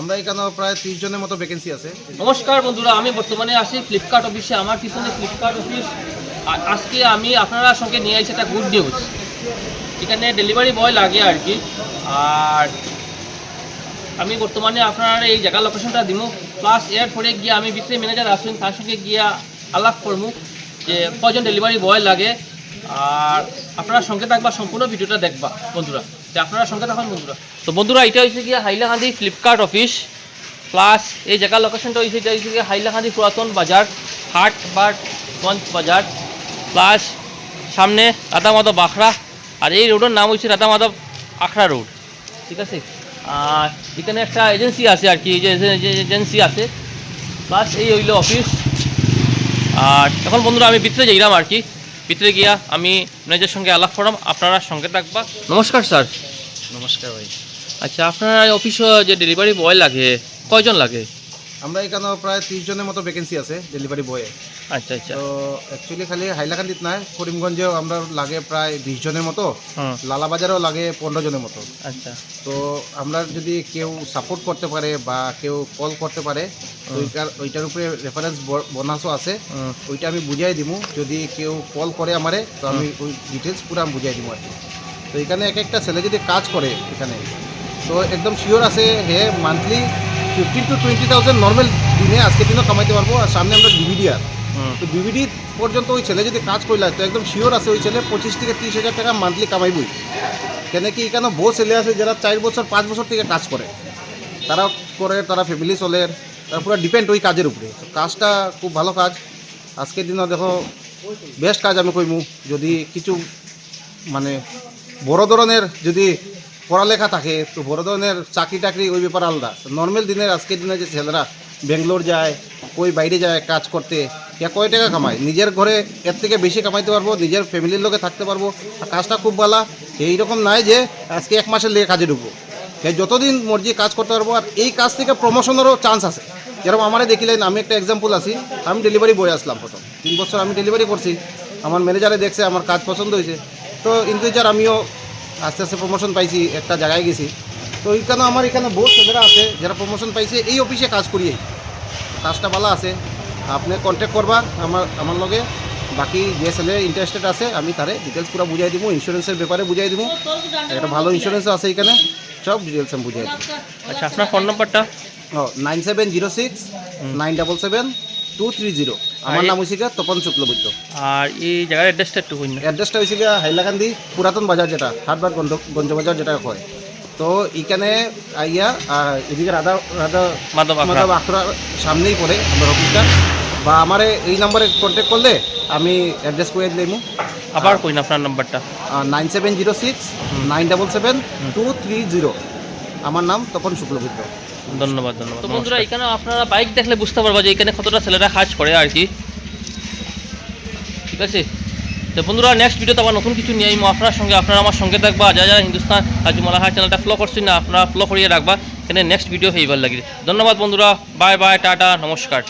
আমরা এখানে প্রায় তিরিশ জনের মতো ভ্যাকেন্সি আছে। নমস্কার বন্ধুরা, আমি বর্তমানে আছি ফ্লিপকার্ট অফিসে আমার পিছনে ফ্লিপকার্ট অফিস আজকে আমি আপনারা সঙ্গে নিয়ে আসছি একটা গুড নিউজ এখানে ডেলিভারি বয় লাগে আর কি। আর আমি বর্তমানে আপনার এই জায়গা লোকেশনটা দিব প্লাস পরে গিয়ে আমি বিক্রি ম্যানেজার আসুন, তার সঙ্গে গিয়া আলাপ করব যে কজন ডেলিভারি বয় লাগে। আর আপনারা সঙ্গে থাকবা, সম্পূর্ণ ভিডিওটা দেখবা, বন্ধুরা। থাকুন বন্ধুরা। তো বন্ধুরা, এটা হয়েছে গিয়ে হাইলাকান্দি ফ্লিপকার্ট অফিস প্লাস এই জায়গার লোকেশনটা হয়েছে এটা হচ্ছে গিয়ে হাইলাকান্দি পুরাতন বাজার, হাট বা গঞ্জ বাজার প্লাস সামনে রাধা মাধব আখড়া, আর এই রোডের নাম হচ্ছে রাধা মাধব আখড়া রোড ঠিক আছে? আর এখানে একটা এজেন্সি আছে আর কি এজেন্সি আছে প্লাস এই হইল অফিস আর এখন বন্ধুরা, আমি ভিতরে যাইলাম আর কি। ভিতরে গিয়া আমি ম্যানেজার সঙ্গে আলাপ করাম আপনারা সঙ্গে থাকবা। নমস্কার স্যার। নমস্কার ভাই। আচ্ছা আপনার অফিসে যে ডেলিভারি বয় লাগে কয়জন লাগে? আমরা এখানে প্রায় তিরিশ জনের মতো ভ্যাকেন্সি আছে ডেলিভারি বয়ে আচ্ছা আচ্ছা। তো অ্যাকচুয়ালি খালি হাইলাকান্দিত নাই করিমগঞ্জেও আমরা লাগে প্রায় বিশ জনের মতো লালাবাজারেও লাগে পনেরো জনের মতো। আচ্ছা। তো আমরা যদি কেউ সাপোর্ট করতে পারে বা কেউ কল করতে পারে ওইটার ওইটার উপরে রেফারেন্স বোনাসও আছে। ওইটা আমি বুঝাই দিব যদি কেউ কল করে আমারে তো আমি ওই ডিটেলস পুরো আমি বুঝাই দিব আর কি। তো এখানে এক একটা ছেলে যদি কাজ করে এখানে তো একদম শিওর আছে হে monthly fifteen to twenty thousand normal দিনে আজকে দিনও কামাইতে পারব আর সামনে আমরা ডিভিডি আর। তো ডিভিডি পর্যন্ত ওই ছেলে যদি কাজ করলে তো একদম শিওর আছে ওই ছেলে পঁচিশ থেকে তিরিশ হাজার টাকা মান্থলি কামাইবই। কেন কি এখানে বহু ছেলে আছে যারা চার বছর পাঁচ বছর থেকে কাজ করে। তারা করে তারা ফ্যামিলি চলে তারা পুরো ডিপেন্ড ওই কাজের উপরে। তো কাজটা খুব ভালো কাজ। আজকের দিনে দেখো বেস্ট কাজ আমি কইমু যদি কিছু মানে বড় ধরনের যদি পড়ালেখা থাকে, তো বড় ধরনের চাকরি টাকরি ওই ব্যাপার আলাদা। নর্মাল দিনের আজকের দিনে যে ছেলেরা বেঙ্গলোর যায়, কই বাইরে যায় কাজ করতে ইয়া কয় টাকা কামায়? নিজের ঘরে এর থেকে বেশি কামাইতে পারব, নিজের ফ্যামিলির লোকে থাকতে পারব, আর কাজটা খুব ভালো এইরকম নাই যে আজকে এক মাসের লেগে কাজে ঢুকবো। এই যতদিন মর্জি কাজ করতে পারব, আর এই কাজ থেকে প্রমোশনেরও চান্স আছে। যেরকম আমারে দেখিলেন, আমি একটা এক্সাম্পল আছি, আমি ডেলিভারি বয় আসলাম প্রথম। তিন বছর আমি ডেলিভারি করছি, আমার ম্যানেজারে দেখছে আমার কাজ পছন্দ হয়েছে। তো ইন ফিউচার আমিও আস্তে আস্তে প্রমোশন পাইছি একটা জায়গায় গেছি। তো এইখানে আমার এখানে বহু ছেলেরা আছে যারা প্রমোশন পাইছে এই অফিসে কাজ করিয়েই কাজটা ভালো আছে। আপনি কন্ট্যাক্ট করবা আমার আমার লগে। বাকি যে ছেলে ইন্টারেস্টেড আছে আমি তারে ডিটেলস পুরো বুঝাই দিব ইন্স্যুরেন্সের ব্যাপারে বুঝাই দিব। একটা ভালো ইন্স্যুরেন্স আছে এখানে সব ডিটেলস আমি বুঝাই দিব। আচ্ছা আপনার ফোন নাম্বারটা ও nine seven zero six nine double seven two three zero আমার নাম হয়েছে তপন শুক্লবৈদ্য। আর এই জায়গার অ্যাড্রেসটা একটু কই না। অ্যাড্রেসটা হয়েছে হাইলাকান্দি পুরাতন বাজার যেটা হাটবার গঞ্জ বাজার যেটা কয়। তো এখানে আইয়া এদিকে রাধা রাধা মাধব আখড়া। মাধব আখড়ার সামনেই পড়ে আমার অফিসটা বা আমার এই নম্বরে কন্ট্যাক্ট করলে আমি অ্যাড্রেস করে দিলাম। আবার কই না আপনার নাম্বারটা। Nine seven zero six nine double seven two three zero আমার নাম তপন শুক্লবৈদ্য। ধন্যবাদ ধন্যবাদ তো বন্ধুরা এখানে আপনারা বাইক দেখলে বুঝতে পারবা যে এখানে কতটা ছেলেরা কাজ করে আর কি। ঠিক আছে? তো বন্ধুরা নেক্সট ভিডিওতে আবার নতুন কিছু নিয়ে আমি আপনার সঙ্গে আপনারা আমার সঙ্গে থাকবা। যা যারা হিন্দুস্তান আজ মালাহার চ্যানেলটা ফলো করছেন না আপনারা ফলো করিয়ে রাখবা। এখানে নেক্সট ভিডিও হইবার লাগে। ধন্যবাদ বন্ধুরা। বাই বাই টাটা নমস্কার।